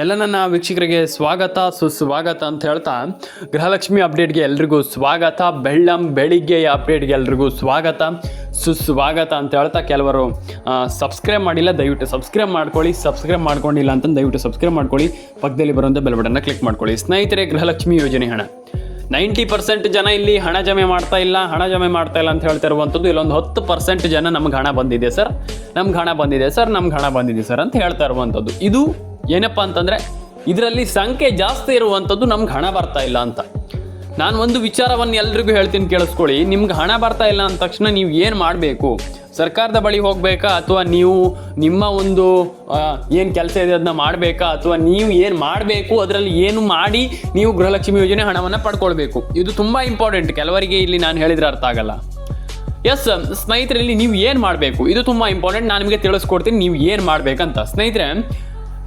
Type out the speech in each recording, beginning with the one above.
ಎಲ್ಲ ನನ್ನ ವೀಕ್ಷಕರಿಗೆ ಸ್ವಾಗತ, ಸುಸ್ವಾಗತ ಅಂತ ಹೇಳ್ತಾ ಗೃಹಲಕ್ಷ್ಮಿ ಅಪ್ಡೇಟ್ಗೆ ಎಲ್ರಿಗೂ ಸ್ವಾಗತ, ಬೆಳ್ಳಂ ಬೆಳಿಗ್ಗೆಯ ಅಪ್ಡೇಟ್ಗೆ ಎಲ್ರಿಗೂ ಸ್ವಾಗತ, ಸುಸ್ವಾಗತ ಅಂತ ಹೇಳ್ತಾ ಕೆಲವರು ಸಬ್ಸ್ಕ್ರೈಬ್ ಮಾಡಿಲ್ಲ, ದಯವಿಟ್ಟು ಸಬ್ಸ್ಕ್ರೈಬ್ ಮಾಡ್ಕೊಳ್ಳಿ ಸಬ್ಸ್ಕ್ರೈಬ್ ಮಾಡ್ಕೊಂಡಿಲ್ಲ ಅಂತ ದಯವಿಟ್ಟು ಸಬ್ಸ್ಕ್ರೈಬ್ ಮಾಡ್ಕೊಳ್ಳಿ, ಪಕ್ಕದಲ್ಲಿ ಬರುವಂಥ ಬೆಲ್ ಬಟನ್ನ ಕ್ಲಿಕ್ ಮಾಡ್ಕೊಳ್ಳಿ. ಸ್ನೇಹಿತರೆ, ಗೃಹಲಕ್ಷ್ಮಿ ಯೋಜನೆ ಹಣ. ನೈಂಟಿ ಪರ್ಸೆಂಟ್ ಜನ ಇಲ್ಲಿ ಹಣ ಜಮೆ ಮಾಡ್ತಾ ಇಲ್ಲ, ಹಣ ಜಮೆ ಮಾಡ್ತಾ ಇಲ್ಲ ಅಂತ ಹೇಳ್ತಾ ಇರುವಂಥದ್ದು ಇಲ್ಲೊಂದು ಹತ್ತು ಪರ್ಸೆಂಟ್ ಜನ ನಮ್ಗೆ ಹಣ ಬಂದಿದೆ, ಸರ್. ನಮ್ಗೆ ಹಣ ಬಂದಿದೆ, ಸರ್. ನಮ್ಗೆ ಹಣ ಬಂದಿದೆ, ಸರ್ ಅಂತ ಹೇಳ್ತಾ ಇರುವಂಥದ್ದು. ಇದು ಏನಪ್ಪ ಅಂತಂದರೆ ಇದರಲ್ಲಿ ಸಂಖ್ಯೆ ಜಾಸ್ತಿ ಇರುವಂಥದ್ದು ನಮ್ಗೆ ಹಣ ಬರ್ತಾ ಇಲ್ಲ ಅಂತ. ನಾನು ಒಂದು ವಿಚಾರವನ್ನು ಎಲ್ರಿಗೂ ಹೇಳ್ತೀನಿ ಕೇಳಿಸ್ಕೊಳ್ಳಿ. ನಿಮ್ಗೆ ಹಣ ಬರ್ತಾ ಇಲ್ಲ ಅಂದ ತಕ್ಷಣ ನೀವು ಏನು ಮಾಡಬೇಕು? ಸರ್ಕಾರದ ಬಳಿ ಹೋಗಬೇಕಾ? ಅಥವಾ ನೀವು ನಿಮ್ಮ ಒಂದು ಏನು ಕೆಲಸ ಇದೆ ಅದನ್ನ ಮಾಡಬೇಕಾ? ಅಥವಾ ನೀವು ಏನು ಮಾಡಬೇಕು? ಅದರಲ್ಲಿ ಏನು ಮಾಡಿ ನೀವು ಗೃಹಲಕ್ಷ್ಮಿ ಯೋಜನೆ ಹಣವನ್ನು ಪಡ್ಕೊಳ್ಬೇಕು. ಇದು ತುಂಬ ಇಂಪಾರ್ಟೆಂಟ್ ಕೆಲವರಿಗೆ ಇಲ್ಲಿ ನಾನು ಹೇಳಿದ್ರೆ ಅರ್ಥ ಆಗಲ್ಲ. ಎಸ್ ಸ್ನೇಹಿತರಲ್ಲಿ ನೀವು ಏನು ಮಾಡಬೇಕು? ಇದು ತುಂಬ ಇಂಪಾರ್ಟೆಂಟ್ ನಾನು ನಿಮಗೆ ತಿಳಿಸ್ಕೊಡ್ತೀನಿ ನೀವು ಏನು ಮಾಡಬೇಕಂತ. ಸ್ನೇಹಿತರೆ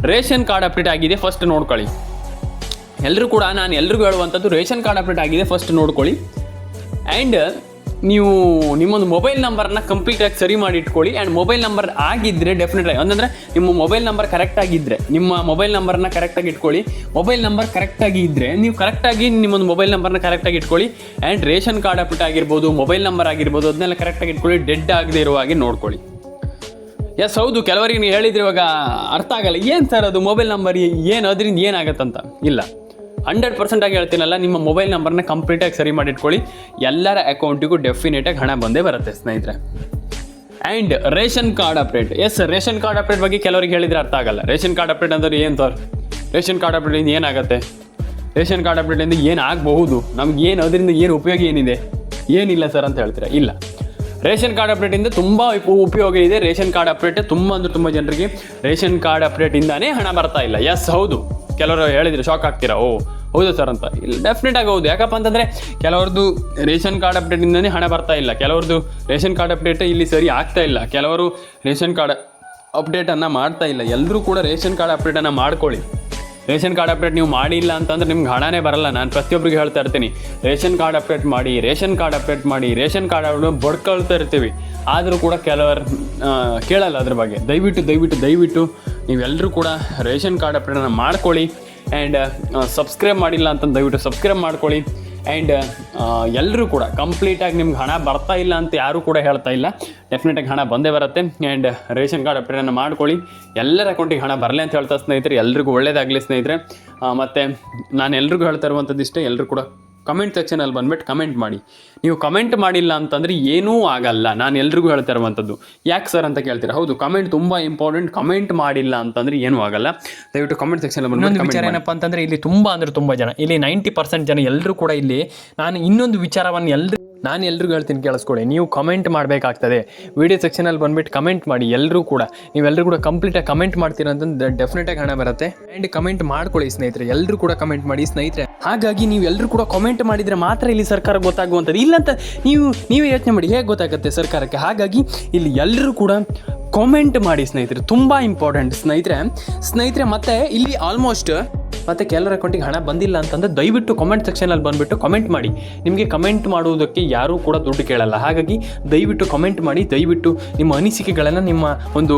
ರೇಷನ್ ಕಾರ್ಡ್ ಅಪ್ಡೇಟ್ ಆಗಿದೆ ಫಸ್ಟ್ ನೋಡ್ಕೊಳ್ಳಿ. ಎಲ್ಲರೂ ಕೂಡ ನಾನು ಎಲ್ರಿಗೂ ಹೇಳುವಂಥದ್ದು ರೇಷನ್ ಕಾರ್ಡ್ ಅಪ್ಡೇಟ್ ಆಗಿದೆ ಫಸ್ಟ್ ನೋಡ್ಕೊಳ್ಳಿ. ಆ್ಯಂಡ್ ನೀವು ನಿಮ್ಮೊಂದು ಮೊಬೈಲ್ ನಂಬರ್ನ ಕಂಪ್ಲೀಟಾಗಿ ಸರಿ ಮಾಡಿ ಇಟ್ಕೊಳ್ಳಿ. ಆ್ಯಂಡ್ ಮೊಬೈಲ್ ನಂಬರ್ ಆಗಿದ್ದರೆ ಡೆಫಿನೆಟಾಗಿ ಅಂದರೆ ನಿಮ್ಮ ಮೊಬೈಲ್ ನಂಬರ್ ಕರೆಕ್ಟ್ ಆಗಿದ್ದರೆ ನಿಮ್ಮ ಮೊಬೈಲ್ ನಂಬರ್ನ ಕರೆಕ್ಟಾಗಿ ಇಟ್ಕೊಳ್ಳಿ. ಮೊಬೈಲ್ ನಂಬರ್ ಕರೆಕ್ಟಾಗಿ ಇದ್ದರೆ ನೀವು ಕರೆಕ್ಟಾಗಿ ನಿಮ್ಮೊಂದು ಮೊಬೈಲ್ ನಂಬರ್ನ ಕರೆಕ್ಟಾಗಿ ಇಟ್ಕೊಳ್ಳಿ. ಆ್ಯಂಡ್ ರೇಷನ್ ಕಾರ್ಡ್ ಅಪ್ಡೇಟ್ ಆಗಿರ್ಬೋದು ಮೊಬೈಲ್ ನಂಬರ್ ಆಗಿರ್ಬೋದು, ಅದನ್ನೆಲ್ಲ ಕರೆಕ್ಟಾಗಿ ಇಟ್ಕೊಳ್ಳಿ. ಡೆಡ್ ಆಗದೆ ಇರುವ ಹಾಗೆ ನೋಡ್ಕೊಳ್ಳಿ. ಎಸ್ ಹೌದು, ಕೆಲವರಿಗೆ ನೀವು ಹೇಳಿದ್ರೆ ಇವಾಗ ಅರ್ಥ ಆಗಲ್ಲ. ಏನು ಸರ್ ಅದು ಮೊಬೈಲ್ ನಂಬರ್ ಏನು ಅದರಿಂದ ಏನಾಗತ್ತಂತ? ಇಲ್ಲ. ಹಂಡ್ರೆಡ್ ಪರ್ಸೆಂಟ್ ಆಗಿ ಹೇಳ್ತೀನಲ್ಲ, ನಿಮ್ಮ ಮೊಬೈಲ್ ನಂಬರ್ನ ಕಂಪ್ಲೀಟಾಗಿ ಸರಿ ಮಾಡಿಟ್ಕೊಳ್ಳಿ. ಎಲ್ಲರ ಅಕೌಂಟಿಗೂ ಡೆಫಿನೆಟಾಗಿ ಹಣ ಬಂದೇ ಬರುತ್ತೆ, ಸ್ನೇಹಿತರೆ. ಆ್ಯಂಡ್ ರೇಷನ್ ಕಾರ್ಡ್ ಅಪ್ಡೇಟ್ ಎಸ್ ರೇಷನ್ ಕಾರ್ಡ್ ಅಪ್ಡೇಟ್ ಬಗ್ಗೆ ಕೆಲವರಿಗೆ ಹೇಳಿದರೆ ಅರ್ಥ ಆಗಲ್ಲ. ರೇಷನ್ ಕಾರ್ಡ್ ಅಪ್ಡೇಟ್ ಅಂದ್ರೆ ಏನು ಸರ್ ರೇಷನ್ ಕಾರ್ಡ್ ಅಪ್ಡೇಟಿಂದ ಏನಾಗುತ್ತೆ? ರೇಷನ್ ಕಾರ್ಡ್ ಅಪ್ಡೇಟಿಂದ ಏನು ಆಗಬಹುದು? ನಮ್ಗೆ ಏನು ಅದರಿಂದ ಏನು ಉಪಯೋಗ ಏನಿದೆ? ಏನಿಲ್ಲ ಸರ್ ಅಂತ ಹೇಳ್ತೀರಾ? ಇಲ್ಲ. ರೇಷನ್ ಕಾರ್ಡ್ ಅಪ್ಡೇಟಿಂದ ತುಂಬ ಉಪ- ಉಪಯೋಗ ಇದೆ. ರೇಷನ್ ಕಾರ್ಡ್ ಅಪ್ಡೇಟ್ ತುಂಬ ಅಂದ್ರೆ ತುಂಬ ಜನರಿಗೆ ರೇಷನ್ ಕಾರ್ಡ್ ಅಪ್ಡೇಟಿಂದಾನೇ ಹಣ ಬರ್ತಾ ಇಲ್ಲ. ಎಸ್ ಹೌದು. ಕೆಲವರು ಹೇಳಿದ್ರು ಶಾಕ್ ಆಗ್ತೀರಾ? ಓ, ಹೌದು ಸರ್ ಅಂತ. ಇಲ್ಲಿ ಡೆಫಿನೆಟ್ ಆಗಿ ಹೌದು. ಯಾಕಪ್ಪ ಅಂತಂದರೆ ಕೆಲವ್ರದ್ದು ರೇಷನ್ ಕಾರ್ಡ್ ಅಪ್ಡೇಟಿಂದನೇ ಹಣ ಬರ್ತಾ ಇಲ್ಲ. ಕೆಲವ್ರದ್ದು ರೇಷನ್ ಕಾರ್ಡ್ ಅಪ್ಡೇಟ್ ಇಲ್ಲಿ ಸರಿ ಆಗ್ತಾ ಇಲ್ಲ. ಕೆಲವರು ರೇಷನ್ ಕಾರ್ಡ್ ಅಪ್ಡೇಟನ್ನು ಮಾಡ್ತಾ ಇಲ್ಲ. ಎಲ್ಲರೂ ಕೂಡ ರೇಷನ್ ಕಾರ್ಡ್ ಅಪ್ಡೇಟನ್ನು ಮಾಡ್ಕೊಳ್ಳಿ. ರೇಷನ್ ಕಾರ್ಡ್ ಅಪ್ಡೇಟ್ ನೀವು ಮಾಡಿಲ್ಲ ಅಂತಂದ್ರೆ ನಿಮ್ಗೆ ಹಣನೇ ಬರಲ್ಲ. ನಾನು ಪ್ರತಿಯೊಬ್ಬರಿಗೆ ಹೇಳ್ತಾ ಇರ್ತೀನಿ, ರೇಷನ್ ಕಾರ್ಡ್ ಅಪ್ಡೇಟ್ ಮಾಡಿ, ರೇಷನ್ ಕಾರ್ಡ್ ಅಪ್ಡೇಟ್ ಮಾಡಿ, ರೇಷನ್ ಕಾರ್ಡ್ ಬಡ್ಕೊಳ್ತಾ ಇರ್ತೀವಿ. ಆದರೂ ಕೂಡ ಕೆಲವರು ಕೇಳಲ್ಲ ಅದ್ರ ಬಗ್ಗೆ. ದಯವಿಟ್ಟು ದಯವಿಟ್ಟು ದಯವಿಟ್ಟು ನೀವೆಲ್ಲರೂ ಕೂಡ ರೇಷನ್ ಕಾರ್ಡ್ ಅಪ್ಡೇಟನ್ನು ಮಾಡ್ಕೊಳ್ಳಿ. ಆ್ಯಂಡ್ ಸಬ್ಸ್ಕ್ರೈಬ್ ಮಾಡಿಲ್ಲ ಅಂತಂದು ದಯವಿಟ್ಟು ಸಬ್ಸ್ಕ್ರೈಬ್ ಮಾಡ್ಕೊಳ್ಳಿ. ಆ್ಯಂಡ್ ಎಲ್ಲರೂ ಕೂಡ ಕಂಪ್ಲೀಟಾಗಿ ನಿಮ್ಗೆ ಹಣ ಬರ್ತಾ ಇಲ್ಲ ಅಂತ ಯಾರೂ ಕೂಡ ಹೇಳ್ತಾ ಇಲ್ಲ. ಡೆಫಿನೆಟಾಗಿ ಹಣ ಬಂದೇ ಬರುತ್ತೆ. ಆ್ಯಂಡ್ ರೇಷನ್ ಕಾರ್ಡ್ ಅಪ್ಡೇಟನ್ನು ಮಾಡ್ಕೊಳ್ಳಿ. ಎಲ್ಲರ ಅಕೌಂಟಿಗೆ ಹಣ ಬರಲಿ ಅಂತ ಹೇಳ್ತಾ ಸ್ನೇಹಿತರೆ, ಎಲ್ರಿಗೂ ಒಳ್ಳೇದಾಗಲಿ ಸ್ನೇಹಿತರೆ. ಮತ್ತು ನಾನು ಎಲ್ರಿಗೂ ಹೇಳ್ತಾ ಇರುವಂಥದ್ದು ಇಷ್ಟೇ ಎಲ್ಲರೂ ಕೂಡ ಕಮೆಂಟ್ ಸೆಕ್ಷನಲ್ಲಿ ಬಂದ್ಬಿಟ್ಟು ಕಮೆಂಟ್ ಮಾಡಿ. ನೀವು ಕಮೆಂಟ್ ಮಾಡಿಲ್ಲ ಅಂತಂದರೆ ಏನೂ ಆಗಲ್ಲ. ನಾನು ಎಲ್ರಿಗೂ ಹೇಳ್ತಾ ಇರುವಂಥದ್ದು. ಯಾಕೆ ಸರ್ ಅಂತ ಕೇಳ್ತೀರಾ? ಹೌದು ಕಮೆಂಟ್ ತುಂಬ ಇಂಪಾರ್ಟೆಂಟ್ ಕಮೆಂಟ್ ಮಾಡಿಲ್ಲ ಅಂತಂದರೆ ಏನೂ ಆಗಲ್ಲ. ದಯವಿಟ್ಟು ಕಮೆಂಟ್ ಸೆಕ್ಷನಲ್ಲಿ ಬಂದು ಇನ್ನೊಂದು ವಿಚಾರ ಏನಪ್ಪ ಅಂತಂದ್ರೆ ಇಲ್ಲಿ ತುಂಬಾ ಅಂದ್ರೆ ತುಂಬಾ ಜನ ಇಲ್ಲಿ ನೈಂಟಿ ಪರ್ಸೆಂಟ್ ಜನ ಎಲ್ಲರೂ ಕೂಡ ಇಲ್ಲಿ ನಾನು ಇನ್ನೊಂದು ವಿಚಾರವನ್ನು ಎಲ್ರು ನಾನು ಎಲ್ರಿಗೂ ಹೇಳ್ತೀನಿ ಕೇಳಿಸ್ಕೊಳ್ಳಿ. ನೀವು ಕಮೆಂಟ್ ಮಾಡಬೇಕಾಗ್ತದೆ. ವಿಡಿಯೋ ಸೆಕ್ಷನಲ್ಲಿ ಬಂದ್ಬಿಟ್ಟು ಕಮೆಂಟ್ ಮಾಡಿ ಎಲ್ಲರೂ ಕೂಡ. ನೀವೆಲ್ಲರೂ ಕೂಡ ಕಂಪ್ಲೀಟಾಗಿ ಕಮೆಂಟ್ ಮಾಡ್ತೀರಾ ಅಂತಂದ್ರೆ ಡೆಫಿನೆಟಾಗಿ ಹಣ ಬರುತ್ತೆ. ಆ್ಯಂಡ್ ಕಮೆಂಟ್ ಮಾಡ್ಕೊಳ್ಳಿ ಸ್ನೇಹಿತರೆ. ಎಲ್ಲರೂ ಕೂಡ ಕಮೆಂಟ್ ಮಾಡಿ ಸ್ನೇಹಿತರೆ. ಹಾಗಾಗಿ ನೀವು ಎಲ್ಲರೂ ಕೂಡ ಕಾಮೆಂಟ್ ಮಾಡಿದರೆ ಮಾತ್ರ ಇಲ್ಲಿ ಸರ್ಕಾರ ಗೊತ್ತಾಗುವಂಥದ್ದು. ಇಲ್ಲಂತ ನೀವು, ನೀವೇ ಯೋಚನೆ ಮಾಡಿ, ಹೇಗೆ ಗೊತ್ತಾಗುತ್ತೆ ಸರ್ಕಾರಕ್ಕೆ? ಹಾಗಾಗಿ ಇಲ್ಲಿ ಎಲ್ಲರೂ ಕೂಡ ಕಾಮೆಂಟ್ ಮಾಡಿ ಸ್ನೇಹಿತರೆ. ತುಂಬ ಇಂಪಾರ್ಟೆಂಟ್ ಸ್ನೇಹಿತರೆ. ಸ್ನೇಹಿತರೆ, ಮತ್ತೆ ಇಲ್ಲಿ ಆಲ್ಮೋಸ್ಟ್ ಮತ್ತೆ ಕೆಲವರ ಅಕೌಂಟಿಗೆ ಹಣ ಬಂದಿಲ್ಲ ಅಂತಂದ್ರೆ ದಯವಿಟ್ಟು ಕಮೆಂಟ್ ಸೆಕ್ಷನಲ್ಲಿ ಬಂದುಬಿಟ್ಟು ಕಮೆಂಟ್ ಮಾಡಿ. ನಿಮಗೆ ಕಮೆಂಟ್ ಮಾಡುವುದಕ್ಕೆ ಯಾರೂ ಕೂಡ ದುಡ್ಡು ಕೇಳಲ್ಲ. ಹಾಗಾಗಿ ದಯವಿಟ್ಟು ಕಮೆಂಟ್ ಮಾಡಿ, ದಯವಿಟ್ಟು ನಿಮ್ಮ ಅನಿಸಿಕೆಗಳನ್ನು ನಿಮ್ಮ ಒಂದು